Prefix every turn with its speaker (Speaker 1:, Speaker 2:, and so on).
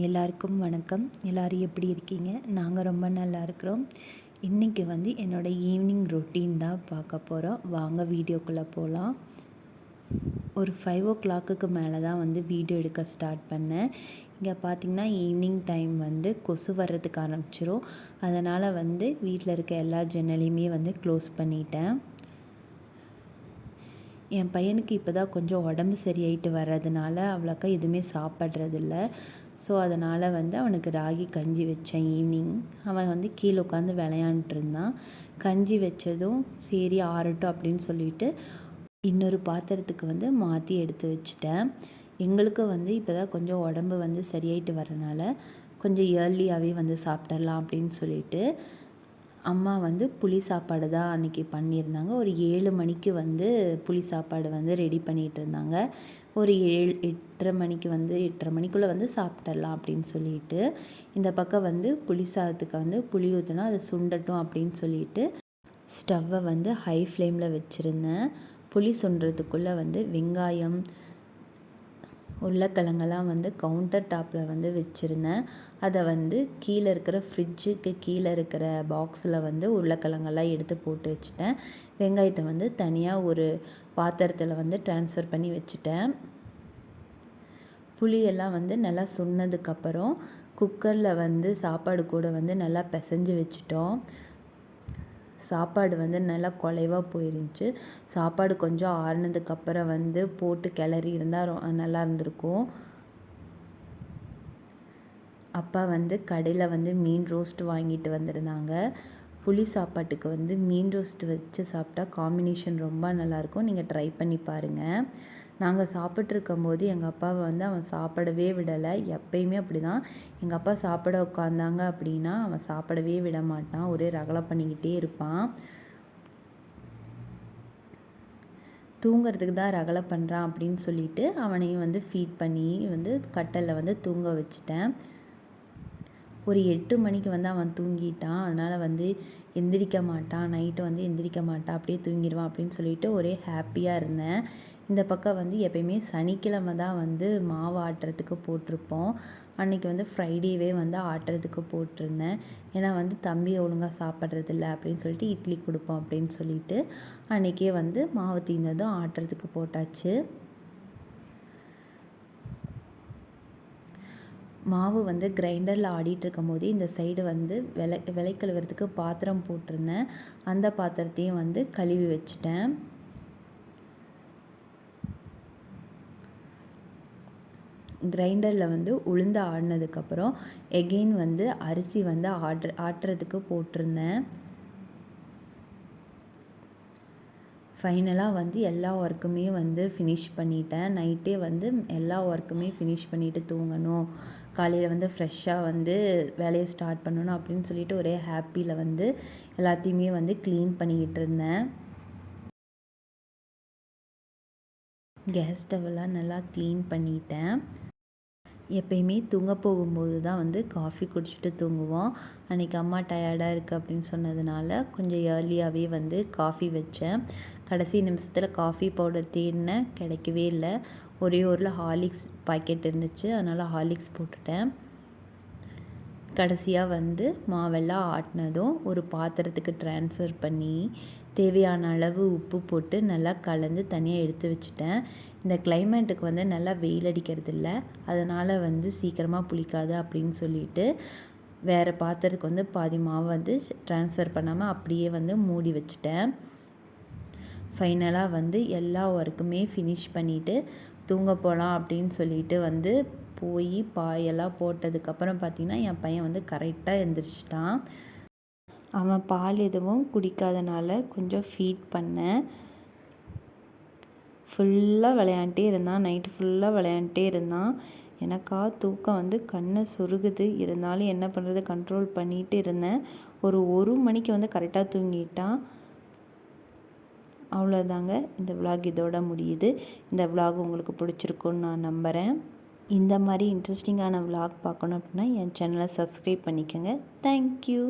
Speaker 1: எல்லாருக்கும் வணக்கம். எல்லோரும் எப்படி இருக்கீங்க? நாங்கள் ரொம்ப நல்லா இருக்கிறோம். இன்றைக்கி வந்து என்னோடய ஈவினிங் ரொட்டீன் தான் பார்க்க போகிறோம் வாங்க வீடியோக்குள்ளே போகலாம் ஒரு ஃபைவ் ஓ கிளாக்குக்கு மேலே தான் வந்து வீடியோ எடுக்க ஸ்டார்ட் பண்ணேன். இங்கே பார்த்திங்கன்னா ஈவினிங் டைம் வந்து கொசு வர்றதுக்கு ஆரம்பிச்சிரும். அதனால் வந்து வீட்டில் இருக்க எல்லா ஜன்னலையுமே வந்து க்ளோஸ் பண்ணிட்டேன். என் பையனுக்கு இப்போ தான் கொஞ்சம் உடம்பு சரியாயிட்டு வர்றதுனால அவ்வளோக்கா எதுவுமே சாப்பிட்றதில்ல. ஸோ அதனால் வந்து அவனுக்கு ராகி கஞ்சி வச்சேன் ஈவினிங் அவன் வந்து கீழே உட்காந்து விளையாண்டுருந்தான் கஞ்சி வச்சதும் சரி ஆறட்டும் அப்படின்னு சொல்லிட்டு இன்னொரு பாத்திரத்துக்கு வந்து மாற்றி எடுத்து வச்சுட்டேன். எங்களுக்கு வந்து இப்போ தான் கொஞ்சம் உடம்பு வந்து சரியாயிட்டு வரனால கொஞ்சம் ஏர்லியாகவே வந்து சாப்பிட்றலாம் அப்படின்னு சொல்லிட்டு அம்மா வந்து புளி சாப்பாடு தான் அன்றைக்கி பண்ணியிருந்தாங்க. ஒரு ஏழு மணிக்கு வந்து புளி சாப்பாடு வந்து ரெடி பண்ணிகிட்டு இருந்தாங்க. ஒரு ஏழு எட்டரை மணிக்கு வந்து எட்டரை மணிக்குள்ளே வந்து சாப்பிட்டுடலாம் அப்படின்னு சொல்லிட்டு இந்த பக்கம் வந்து புளி சாதத்துக்கு வந்து புளி ஊற்றினா அதை சுண்டட்டும் அப்படின்னு சொல்லிட்டு ஸ்டவ்வை வந்து ஹை ஃப்ளேமில் வச்சுருந்தேன். புளி சுண்டுறதுக்குள்ளே வந்து வெங்காயம் உருளைக்கிழங்கெல்லாம் வந்து கவுண்டர் டாப்பில் வந்து வச்சுருந்தேன். அதை வந்து கீழே இருக்கிற ஃப்ரிட்ஜுக்கு கீழே இருக்கிற பாக்ஸில் வந்து உருளைக்கிழங்கெல்லாம் எடுத்து போட்டு வச்சுட்டேன். வெங்காயத்தை வந்து தனியாக ஒரு பாத்திரத்தில் வந்து ட்ரான்ஸ்ஃபர் பண்ணி வச்சுட்டேன். புளியெல்லாம் வந்து நல்லா சுண்ணதுக்கப்புறம் குக்கரில் வந்து சாப்பாடு கூட வந்து நல்லா பிசைஞ்சு வச்சுட்டோம். சாப்பாடு வந்து நல்லா குலைவாக போயிருந்துச்சு. சாப்பாடு கொஞ்சம் ஆறுனதுக்கப்புறம் வந்து போட்டு கிளறி இருந்தால் நல்லா இருந்திருக்கும். அப்பா வந்து கடையில் வந்து மீன் ரோஸ்ட் வாங்கிட்டு வந்திருந்தாங்க. புளி சாப்பாட்டுக்கு வந்து மீன் ரோஸ்ட் வச்சு சாப்பிட்டா காம்பினேஷன் ரொம்ப நல்லாயிருக்கும் நீங்கள் ட்ரை பண்ணி பாருங்கள் நாங்கள் சாப்பிட்ருக்கும் போது எங்கள் அப்பாவை வந்து அவன் சாப்பிடவே விடலை. எப்பயுமே அப்படி தான் எங்கள் அப்பா சாப்பிட உட்காந்தாங்க அப்படின்னா அவன் சாப்பிடவே விட மாட்டான். ஒரே ரகலை பண்ணிக்கிட்டே இருப்பான். தூங்கிறதுக்கு தான் ரகலை பண்ணுறான் அப்படின்னு சொல்லிட்டு அவனையும் வந்து ஃபீட் பண்ணி வந்து கட்டலில் வந்து தூங்க வச்சுட்டேன். ஒரு எட்டு மணிக்கு வந்து அவன் தூங்கிட்டான். அதனால் வந்து எந்திரிக்க மாட்டான். நைட்டு வந்து எந்திரிக்க மாட்டான். அப்படியே தூங்கிடுவான் அப்படின்னு சொல்லிட்டு ஒரே ஹாப்பியாக இருந்தேன். இந்த பக்கம் வந்து எப்பயுமே சனிக்கிழமை தான் வந்து மாவு ஆட்டுறதுக்கு போட்டிருப்போம். அன்றைக்கி வந்து ஃப்ரைடேவே வந்து ஆட்டுறதுக்கு போட்டிருந்தேன். ஏன்னா வந்து தம்பி ஒழுங்காக சாப்பிட்றதில்ல அப்படின்னு சொல்லிட்டு இட்லி கொடுப்போம் அப்படின்னு சொல்லிட்டு அன்றைக்கே வந்து மாவு தீர்ந்ததும் ஆட்டுறதுக்கு போட்டாச்சு. மாவு வந்து கிரைண்டரில் ஆடிட்டு இருக்கும் இந்த சைடு வந்து விளை விளை கழுவுறதுக்கு பாத்திரம் போட்டிருந்தேன். அந்த பாத்திரத்தையும் வந்து கழுவி வச்சுட்டேன். கிரைண்டரில் வந்து உளுந்து ஆடினதுக்கப்புறம் எகெயின் வந்து அரிசி வந்து ஆட்ரு ஆட்டுறதுக்கு போட்டிருந்தேன். ஃபைனலாக வந்து எல்லா ஒர்க்குமே வந்து ஃபினிஷ் பண்ணிட்டேன். நைட்டே வந்து எல்லா ஒர்க்குமே ஃபினிஷ் பண்ணிவிட்டு தூங்கணும். காலையில் வந்து ஃப்ரெஷ்ஷாக வந்து வேலையை ஸ்டார்ட் பண்ணணும் அப்படின்னு சொல்லிட்டு ஒரே ஹாப்பியில் வந்து எல்லாத்தையுமே வந்து க்ளீன் பண்ணிக்கிட்டு இருந்தேன். கேஸ் ஸ்டவ்லாம் நல்லா க்ளீன் பண்ணிட்டேன். எப்பயுமே தூங்க போகும்போது தான் வந்து காஃபி குடிச்சிட்டு தூங்குவோம். அன்றைக்கி அம்மா டயர்டாக இருக்குது அப்படின்னு சொன்னதுனால கொஞ்சம் ஏர்லியாகவே வந்து காஃபி வச்சேன். கடைசி நிமிஷத்தில் காஃபி பவுடர் தேடினேன். கிடைக்கவே இல்லை. ஒரே ஒரு ஹார்லிக்ஸ் பாக்கெட் இருந்துச்சு. அதனால் ஹார்லிக்ஸ் போட்டுட்டேன். கடைசியாக வந்து மாவெல்லாம் ஆட்டினதும் ஒரு பாத்திரத்துக்கு ட்ரான்ஸ்ஃபர் பண்ணி தேவையான அளவு உப்பு போட்டு நல்லா கலந்து தனியாக எடுத்து வச்சுட்டேன். இந்த கிளைமேட்டுக்கு வந்து நல்லா வெயில் அடிக்கிறது இல்லை அதனால் வந்து சீக்கிரமாக புளிக்காது அப்படின்னு சொல்லிட்டு வேறு பாத்திரத்துக்கு வந்து பாதி மாவு வந்து ட்ரான்ஸ்ஃபர் பண்ணாமல் அப்படியே வந்து மூடி வச்சுட்டேன். ஃபைனலாக வந்து எல்லா ஒர்க்குமே ஃபினிஷ் பண்ணிவிட்டு தூங்க போகலாம் அப்படின்னு சொல்லிட்டு வந்து போய் பாயெல்லாம் போட்டதுக்கப்புறம் பார்த்திங்கன்னா என் பையன் வந்து கரெக்டாக எழுந்திரிச்சிட்டான் அவன் பால் எதுவும் குடிக்காதனால கொஞ்சம் ஃபீட் பண்ணேன். ஃபுல்லாக விளையாண்டே இருந்தான். நைட்டு ஃபுல்லாக விளையாண்டே இருந்தான். எனக்கா தூக்கம் வந்து கண்ணை சொருகுது. இருந்தாலும் என்ன பண்ணுறது கண்ட்ரோல் பண்ணிகிட்டு இருந்தேன். ஒரு ஒரு மணிக்கு வந்து கரெக்டாக தூங்கிட்டான். அவ்வளோதாங்க இந்த விலாக் இதோட முடியுது. இந்த விலாக் உங்களுக்கு பிடிச்சிருக்குன்னு நான் நம்புகிறேன் இந்த மாதிரி இன்ட்ரெஸ்டிங்கான விலாக் பார்க்கணும் அப்படின்னா என் சேனலை சப்ஸ்கிரைப் பண்ணிக்கோங்க. தேங்க்யூ